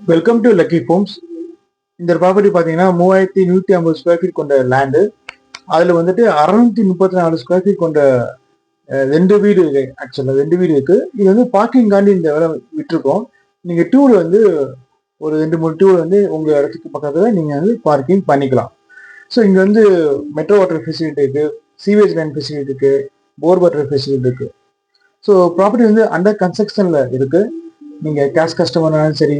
Welcome to lucky Holmes இந்த property பார்த்தீங்கன்னா மூவாயிரத்தி நூற்றி ஐம்பது ஸ்கொயர் ஃபீட் கொண்ட லேண்டு அதில் வந்துட்டு அறுநூத்தி முப்பத்தி நாலு ஸ்கொயர் ஃபீட் கொண்ட ரெண்டு வீடு ஆக்சுவலாக ரெண்டு வீடு இருக்கு. இது வந்து பார்க்கிங் காண்டி இந்த வேலை விட்டுருக்கோம். நீங்கள் டூர் வந்து ஒரு ரெண்டு மூணு டூர் வந்து உங்கள் இடத்துக்கு பக்கத்தில் நீங்கள் வந்து பார்க்கிங் பண்ணிக்கலாம். ஸோ இங்கே வந்து மெட்ரோ வாட்டர் ஃபெசிலிட்டி இருக்கு சீவேஜ் லைன் ஃபெசிலிட்டி இருக்கு போர் வாட்டர் ஃபெசிலிட்டி இருக்கு. ஸோ ப்ராப்பர்ட்டி வந்து அண்டர் கன்ஸ்ட்ரக்ஷனில் இருக்கு. நீங்கள் கேஷ் கஸ்டமர்னாலும் சரி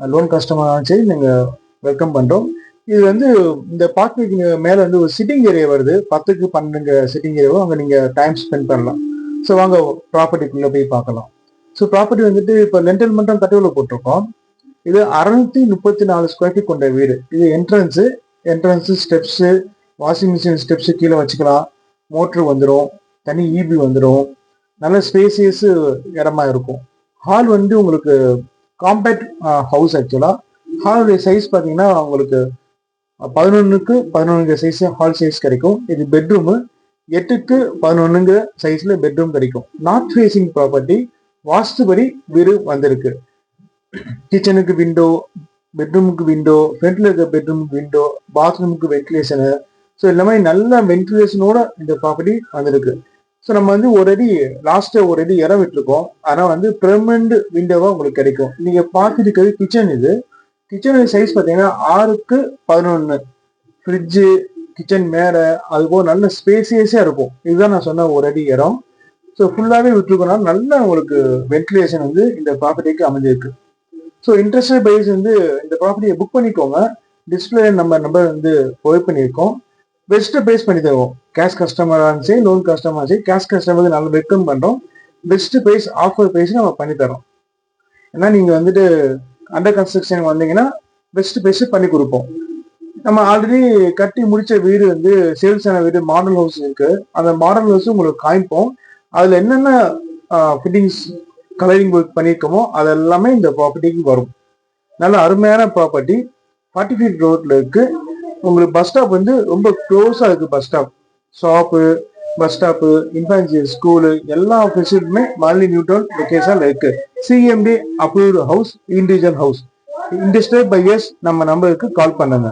லோன் கஸ்டமர்னாலும் சரி நீங்கள் வெல்கம் பண்ணுறோம் இது வந்து இந்த பார்க்குக்கு மேலே வந்து ஒரு சிட்டிங் ஏரியா வருது. பத்துக்கு பன்னெண்டு சிட்டிங் ஏரியாவும் அங்கே நீங்கள் டைம் ஸ்பெண்ட் பண்ணலாம். ஸோ வாங்க ப்ராப்பர்ட்டிக்குள்ளே போய் பார்க்கலாம். ஸோ ப்ராப்பர்ட்டி வந்துட்டு இப்போ லென்டல் மன்றம் கட்டுவில் போட்டிருக்கோம். இது அறுநூத்தி முப்பத்தி நாலு ஸ்கொயர் ஃபீட் கொண்ட வீடு. இது entrance entrance steps washing machine steps கீழே வச்சுக்கலாம். மோட்ரு வந்துடும் தனி இபி வந்துடும் நல்ல ஸ்பேசியஸ் இடமா இருக்கும். ஹால் வந்து உங்களுக்கு காம்பேக்ட் ஹவுஸ் ஆக்சுவலாக ஹாலுடைய சைஸ் பார்த்தீங்கன்னா உங்களுக்கு பதினொன்றுக்கு பதினொன்று சைஸ் ஹால் சைஸ் கிடைக்கும். இது பெட்ரூமு எட்டுக்கு பதினொன்றுங்கிற சைஸில் பெட்ரூம் கிடைக்கும். நார்த் ஃபேஸிங் ப்ராப்பர்ட்டி வாஸ்துபடி வீடு வந்திருக்கு. கிச்சனுக்கு விண்டோ பெட்ரூமுக்கு விண்டோ ஃப்ரண்ட்ல இருக்க பெட்ரூமுக்கு விண்டோ பாத்ரூமுக்கு வென்டிலேஷனு ஸோ இந்த மாதிரி நல்ல வென்டிலேஷனோட இந்த ப்ராப்பர்ட்டி வந்திருக்கு. ஸோ நம்ம வந்து ஒரு அடி லாஸ்ட்டு ஒரு அடி இடம் விட்டுருக்கோம். ஆனால் வந்து பெர்மனண்ட் விண்டோவாக உங்களுக்கு கிடைக்கும். நீங்கள் பார்த்துருக்கிறது கிச்சன் இது. கிச்சன் சைஸ் பார்த்தீங்கன்னா ஆறுக்கு பதினொன்று ஃப்ரிட்ஜு கிச்சன் மேலே அது போக நல்ல ஸ்பேசியஸாக இருக்கும். இதுதான் நான் சொன்ன ஒரு அடி இடம். ஸோ ஃபுல்லாகவே விட்டுருக்கனால நல்ல உங்களுக்கு வென்டிலேஷன் வந்து இந்த ப்ராப்பர்ட்டிக்கு அமைஞ்சிருக்கு. ஸோ இன்ட்ரெஸ்டட் பைஸ் வந்து இந்த ப்ராப்பர்ட்டியை புக் பண்ணிக்கோங்க. டிஸ்பிளே நம்ம நம்பர் வந்து ப்ரொவைட் பண்ணியிருக்கோம். பெஸ்ட்டு பேஸ் பண்ணி தருவோம். கேஷ் கஸ்டமராக இருந்துச்சு லோன் கஸ்டமர் இருந்துச்சு கேஷ் கஸ்டமருக்கு நல்ல வெல்கம் பண்ணுறோம் பெஸ்ட் ப்ரைஸ் ஆஃபர் ப்ரைஸ் நம்ம பண்ணி தரோம் ஏன்னா நீங்கள் வந்துட்டு அண்டர் கன்ஸ்ட்ரக்ஷன் வந்தீங்கன்னா பெஸ்ட் ப்ரைஸ் பண்ணி கொடுப்போம். நம்ம ஆல்ரெடி கட்டி முடிச்ச வீடு வந்து சேல்ஸ் ஆன வீடு மாடல் ஹவுஸ் இருக்கு. அந்த மாடல் ஹவுஸ் உங்களுக்கு காமிப்போம். அதில் என்னென்ன ஃபிட்டிங்ஸ் கலரிங் ஒர்க் பண்ணியிருக்கோமோ அது எல்லாமே இந்த ப்ராப்பர்ட்டிக்கு வரும். நல்ல அருமையான ப்ராப்பர்ட்டி ஃபார்ட்டி ஃபீட் ரோட்ல இருக்கு. உங்களுக்கு பஸ் ஸ்டாப் வந்து ரொம்ப க்ளோஸாக இருக்கு bus stop shop bus stop infancy school எல்லா ஃபெசிலிட்டியுமே மாலினி நியூட்ரல் லொகேஷனில் இருக்கு. CMD approved house individual house industrial buyers நம்ம நம்பருக்கு கால் பண்ணுங்க.